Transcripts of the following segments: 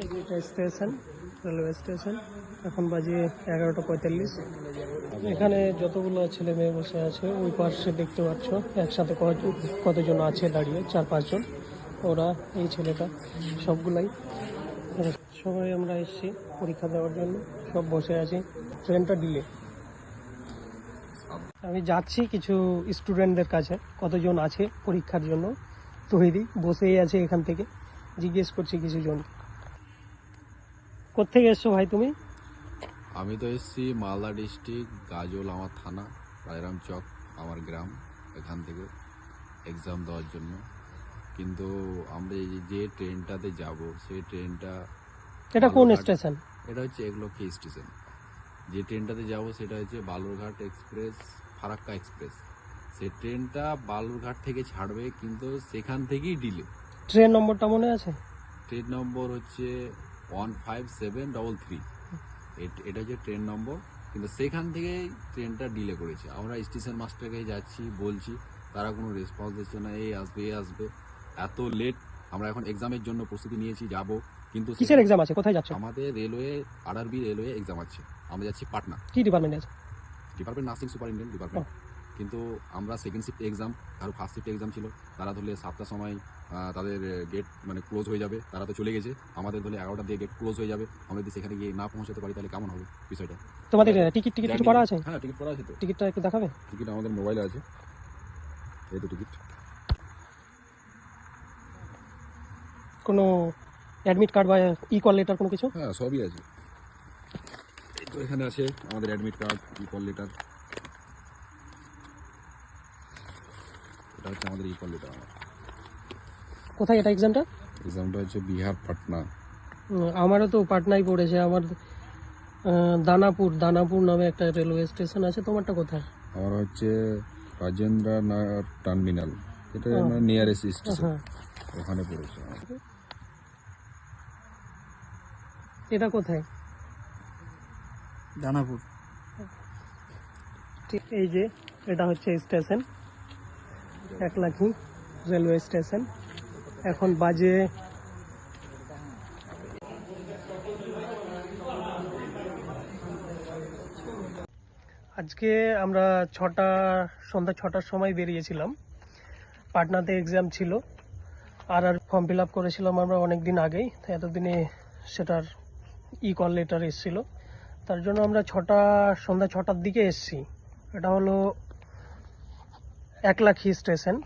এটা station, railway station. এখন বাজে এগারোটা পঁয়তাল্লিশ। এখানে যতগুলো ছেলে মেয়ে বসে আছে, ওই পাশে দেখতে পাচ্ছ, একসাথে কত- কতজন আছে দাঁড়িয়ে, চার পাঁচজন। ওরা, এই ছেলেটা, সবগুলাই। সবাই আমরা এসেছি পরীক্ষা দেওয়ার জন্য, সব বসে আছি। ট্রেনটা ডিলে। আমি যাচ্ছি কিছু স্টুডেন্টদের কাছে, কতজন আছে পরীক্ষার জন্য। তৈরি, বসেই আছে এখান থেকে। জিজ্ঞেস করছি কিছু জন। কোথেকে এসছো ভাই তুমি? আমি তো এসেছি মালদা ডিস্ট্রিক্ট গাজল আমার থানা রায়রাম চক আমার গ্রাম এখান থেকে এক্সাম দেওয়ার জন্য। কিন্তু আমরা এই যে ট্রেনটাতে যাব সেই ট্রেনটা এটা কোন স্টেশন? এটা হচ্ছে এগলক্ষী স্টেশন। যে ট্রেনটাতে যাব সেটা হচ্ছে বালুরঘাট এক্সপ্রেস ফারাক্কা এক্সপ্রেস। সেই ট্রেনটা বালুরঘাট থেকে ছাড়বে কিন্তু সেখান থেকেই ডিলে ট্রেন নম্বরটা মনে আছে? ট্রেন নম্বর হচ্ছে one five seven double three এটা হচ্ছে ট্রেন নম্বর কিন্তু সেখান থেকে ট্রেনটা ডিলে করেছে। আমরা স্টেশন মাস্টারকে যাচ্ছি বলছি তারা কোনো রেসপন্স দিচ্ছে না এই আসবে এই আসবে। এত লেট আমরা এখন এক্সামের জন্য প্রস্তুতি নিয়েছি যাব কিন্তু কিসের এক্সাম আছে? কোথায় যাচ্ছ? আমাদের রেলওয়ে আরআরবি রেলওয়ে এক্সাম আছে। আমরা যাচ্ছি পাটনা। কি ডিপার্টমেন্ট আছে? ডিপার্টমেন্ট নার্সিং সুপারিনটেন্ডেন্ট ডিপার্টমেন্ট কিন্তু আমরা সেকেন্ড শিফট এক্সাম কারও ফার্স্ট শিফট এক্সাম ছিল তারা ধরলে সাতটার সময় তাদের গেট মানে ক্লোজ হয়ে যাবে তারা তো চলে গেছে আমাদের ধরলে এগারোটা দিয়ে গেট ক্লোজ হয়ে যাবে আমরা যদি সেখানে গিয়ে না পৌঁছাতে পারি তাহলে কেমন হবে বিষয়টা? তোমাদের টিকিট টিকিট কিছু করা আছে? হ্যাঁ টিকিট করা আছে তো। টিকিটটা একটু দেখাবে? টিকিট আমাদের মোবাইলে আছে। এই তো টিকিট কোনো অ্যাডমিট কার্ড বা ই কল লেটার কোনো কিছু? হ্যাঁ সবই আছে। তো এখানে আছে আমাদের অ্যাডমিট কার্ড ই কল লেটার এটা হচ্ছে আমাদের ই কল আমার। কোথায় এটা এক্সামটা এক্সামটা হচ্ছে বিহার পাটনা। আমারও তো পাটনায় পড়েছে আমার দানাপুর দানাপুর নামে একটা রেলওয়ে স্টেশন আছে তোমারটা কোথায়? আমার হচ্ছে রাজেন্দ্র নগর টার্মিনাল এটা আমার নিয়ারেস্ট স্টেশন হ্যাঁ। ওখানে পড়েছে এটা কোথায়? দানাপুর। ঠিক এই যে এটা হচ্ছে স্টেশন একলাখি রেলওয়ে স্টেশন। এখন বাজে আজকে আমরা ছটা, সন্ধ্যা ছটার সময় বেরিয়েছিলাম। পাটনাতে এক্সাম ছিল। আর আর ফর্ম ফিল আপ করেছিলাম আমরা অনেক দিন আগেই এতদিনে সেটার ই কল লেটার এসেছিল। তার জন্য আমরা ছটা, সন্ধ্যা ছটার দিকে এসেছি। এটা হলো একলাখি স্টেশন।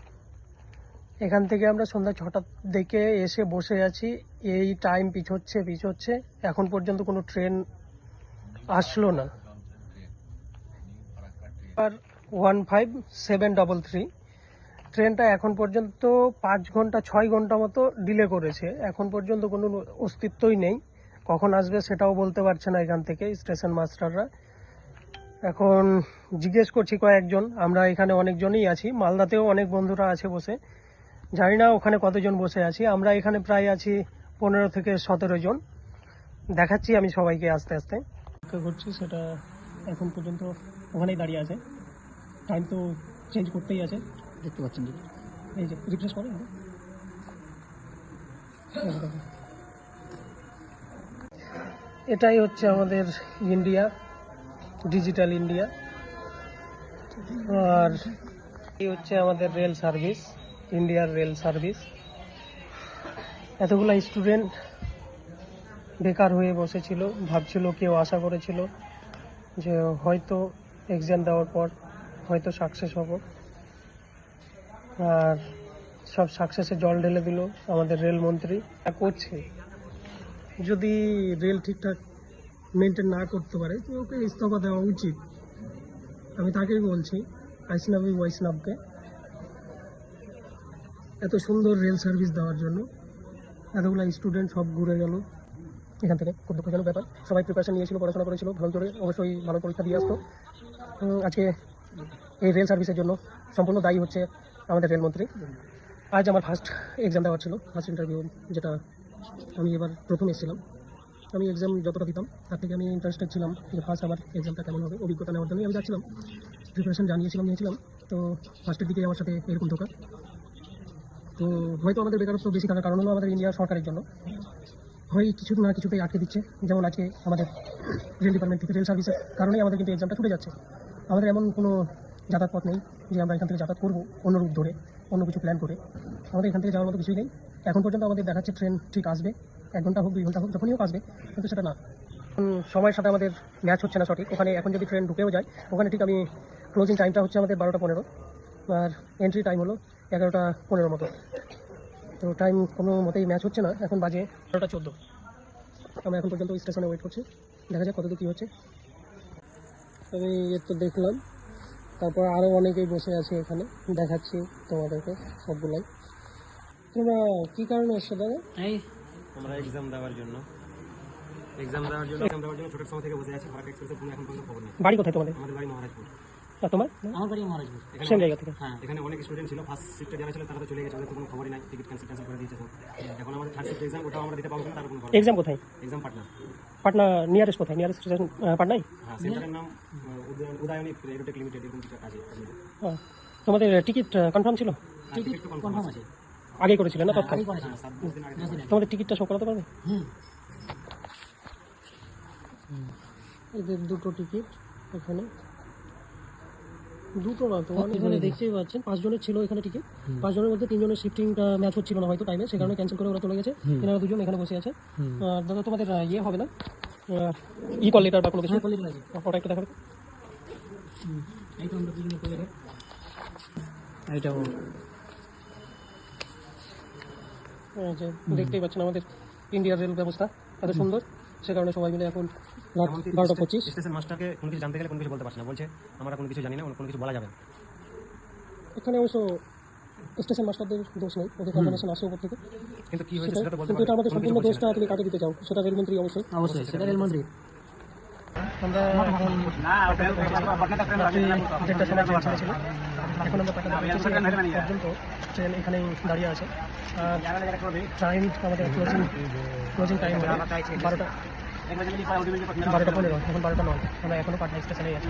এখান থেকে আমরা সন্ধ্যা ছটার দিকে এসে বসে আছি। এই টাইম পিছোচ্ছে পিছোচ্ছে। এখন পর্যন্ত কোনো ট্রেন আসলো না। আর one five seven double three ট্রেনটা এখন পর্যন্ত পাঁচ ঘণ্টা, ছয় ঘণ্টা মতো ডিলে করেছে। এখন পর্যন্ত কোনো অস্তিত্বই নেই। কখন আসবে সেটাও বলতে পারছে না এখান থেকে স্টেশন মাস্টাররা এখন জিজ্ঞেস করছি কয়েকজন আমরা এখানে অনেকজনই আছি। মালদাতেও অনেক বন্ধুরা আছে বসে। জানি না ওখানে কতজন বসে আছি। আমরা এখানে প্রায় আছি পনেরো থেকে সতেরো জন। দেখাচ্ছি আমি সবাইকে আস্তে আস্তে। করছি সেটা এখন পর্যন্ত ওখানেই দাঁড়িয়ে আছে। টাইম তো চেঞ্জ করতেই আছে। দেখতে পাচ্ছেন এই যে রিফ্রেশ করে এটাই হচ্ছে আমাদের ইন্ডিয়া। Digital India. আর এই হচ্ছে আমাদের রেল সার্ভিস, ইন্ডিয়ার রেল সার্ভিস। এতগুলা স্টুডেন্ট বেকার হয়ে বসেছিল, ভাবছিল কেউ আশা করেছিল যে হয়তো এক্সাম দেওয়ার পর হয়তো সাকসেস হব। আর সব সাকসেসে জল ঢেলে দিল আমাদের রেলমন্ত্রী। করছে। যদি রেল ঠিকঠাক মেনটেন না করতে পারে, তো ওকে ইস্তফা দেওয়া উচিত। আমি তাকেই বলছি বৈষ্ণবী বৈষ্ণবকে এত সুন্দর রেল সার্ভিস দেওয়ার জন্য। এতগুলো স্টুডেন্ট সব ঘুরে গেল। এখান থেকে খুব দুঃখজনক ব্যাপার। সবাই প্রিপারেশন নিয়েছিল, পড়াশোনা করেছিল ভালো করে অবশ্যই ভালো পরীক্ষা দিয়ে আসতো। আজকে এই রেল সার্ভিসের জন্য সম্পূর্ণ দায়ী হচ্ছে আমাদের রেলমন্ত্রী। আজ আমার ফার্স্ট এক্সাম দেওয়ার ছিল ফার্স্ট ইন্টারভিউ যেটা আমি এবার প্রথম এসেছিলাম। আমি এক্সাম যতটা দিতাম, তার থেকে আমি ইন্টারেস্টেড ছিলাম যে ফার্স্ট আমার এক্সামটা কেমন হবে, অভিজ্ঞতা নেওয়ার জন্যই আমি যাচ্ছিলাম। প্রিপারেশন জানিয়েছিলাম, নিয়েছিলাম। তো ফার্স্টের দিকে আমার সাথে এরকম ধোকা। তো হয়তো আমাদের বেকারত্ব বেশি থাকার কারণ হলো আমাদের ইন্ডিয়া সরকারের জন্য। হয় কিছু না কিছুতেই আটকে দিচ্ছে, যেমন আজকে আমাদের রেল ডিপার্টমেন্ট থেকে রেল সার্ভিসের কারণেই আমাদের কিন্তু এক্সামটা ছুটে যাচ্ছে। আমাদের এমন কোনো যাতায়াত পথ নেই যে আমরা এখান থেকে যাতায়াত করব অন্য রূপ ধরে, অন্য কিছু প্ল্যান করে। আমাদের এখান থেকে যাওয়ার মতো কিছুই নেই। এখন পর্যন্ত আমাদের দেখাচ্ছে ট্রেন ঠিক আসবে। এক ঘণ্টা হোক, দুই ঘণ্টা হোক, যখনই হোক আসবে, কিন্তু সেটা না। সময়ের সাথে আমাদের ম্যাচ হচ্ছে না সঠিক। ওখানে এখন যদি ট্রেন ঢুকেও যায়, ওখানে ঠিক আমি ক্লোজিং টাইমটা হচ্ছে আমাদের বারোটা পনেরো। আর এন্ট্রি টাইম হলো এগারোটা পনেরো মতো। তো টাইম কোনো মতেই ম্যাচ হচ্ছে না। এখন বাজে বারোটা চোদ্দ। আমরা এখন পর্যন্ত স্টেশনে ওয়েট করছি। দেখা যাক কতদূর কী হচ্ছে। আমি তো দেখলাম। তারপর আরও অনেকেই বসে আছে এখানে। দেখাচ্ছি তোমাদেরকে সবগুলাই। তোমরা কী কারণে এসছো দাদা? আমরা এক্সাম দেওয়ার জন্য। এক্সাম দেওয়ার জন্য এক্সাম দেওয়ার জন্য ছোটোর সময় থেকে বসে আছি ফারাক এক্সপ্রেসের কোনো এখন পর্যন্ত খবর নেই। বাড়ি কোথায় তোমাদের? আমাদের বাড়ি মহারাজপুর। তোমার? আমার বাড়ি মহারাজপুর। এখানে সেম জায়গা থেকে? হ্যাঁ এখানে অনেক স্টুডেন্ট ছিল ফার্স্ট শিফটে যারা ছিল তারা তো চলে গেছে ওদের তো কোনো খবরই নাই টিকিট ক্যান্সেল ক্যান্সেল করে দিয়েছে এখন আমাদের থার্ড শিফট এক্সাম ওটাও আমরা দিতে পারব না তার কোনো খবর এক্সাম কোথায়? এক্সাম পাটনা। পাটনা নিয়ারেস্ট কোথায়? নিয়ারেস্ট স্টেশন পাটনাই হ্যাঁ সেন্টারের নাম উদয়ন উদয়নী এরোটেক লিমিটেড এরকম কিছু হ্যাঁ। তোমাদের টিকিট কনফার্ম ছিল? টিকিট তো কনফার্ম আছে। আগে করেছিলে না হ্যাঁ আগে তোমাদের টিকিটটা শো করাতে পারবে? এদের দুটো টিকিট এখানে। দুটো না তো এখানে দেখতেই পাচ্ছেন। পাঁচজনের ছিল এখানে টিকিট। পাঁচজনের মধ্যে তিনজনের শিফটিংটা ম্যাচ হচ্ছিল না হয়তো টাইমে সে কারণে ক্যান্সেল করে ওরা চলে গেছে। এনারা দুজন এখানে বসে আছে। দাদা তোমাদের ইয়ে হবে না? ই কল লেটার বা কোনো কিছু? ওটা একটু দেখাবে। এই তো আমরা দুজনে করে এইটাও যে দেখতেই পাচ্ছেন আমাদের ইন্ডিয়ার রেল ব্যবস্থা এত সুন্দর সে কারণে সবাই মিলে এখন বারোটা পঁচিশ স্টেশন মাস্টারকে কোনো কিছু জানতে গেলে কোনো কিছু বলতে পারছে না বলছে আমরা কোনো কিছু জানি না কোনো কিছু বলা যাবে এখানে অবশ্য স্টেশন মাস্টারদের দোষ নেই ওদের কনফার্মেশন আসে উপর থেকে কিন্তু কি হয়েছে সেটা তো বলতে কিন্তু এটা আমাদের সম্পূর্ণ দোষটা তুমি কাকে দিতে চাও সেটা রেলমন্ত্রী অবশ্যই অবশ্যই সেটা রেলমন্ত্রী আমরা এখন রাত্রি দেড়টার সময় ছেড়েছিল এখন আমরা পর্যন্ত ট্রেন এখানেই দাঁড়িয়ে আছে। টাইম আমাদের ক্লোজিং ক্লোজিং টাইম বারোটা বারোটা। পনেরো এখন বারোটা নয়। আমরা এখনও পাটনা স্টেশনেই আছি।